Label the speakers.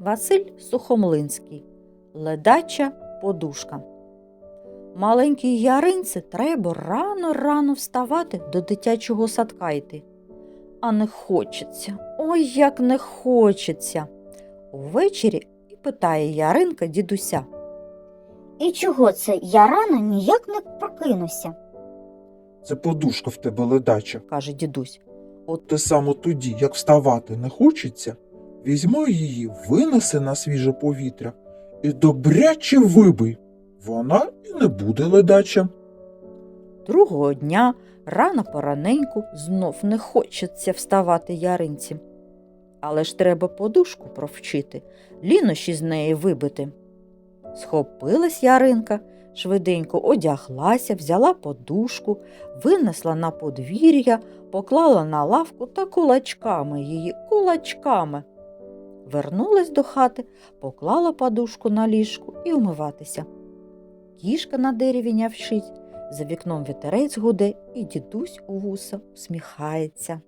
Speaker 1: Василь Сухомлинський. Ледача подушка. Маленькій яринці треба рано-рано вставати до дитячого садка йти. А не хочеться, ой, як не хочеться. Увечері і питає Яринка дідуся.
Speaker 2: І чого це я рано ніяк не прокинуся?
Speaker 3: Це подушка в тебе ледача.
Speaker 1: каже дідусь.
Speaker 3: От ти саме тоді, як вставати не хочеться, візьми її, винеси на свіже повітря і добряче вибий. Вона і не буде ледача.
Speaker 1: Другого дня рано пораненьку знов не хочеться вставати яринці. Але ж треба подушку провчити, лінощі з неї вибити. Схопилась яринка, швиденько одяглася, взяла подушку, винесла на подвір'я, поклала на лавку та кулачками її, кулачками. Вернулась до хати, поклала подушку на ліжку і умиватися. Кішка на дереві нявчить, за вікном вітерець гуде, і дідусь у вуса усміхається.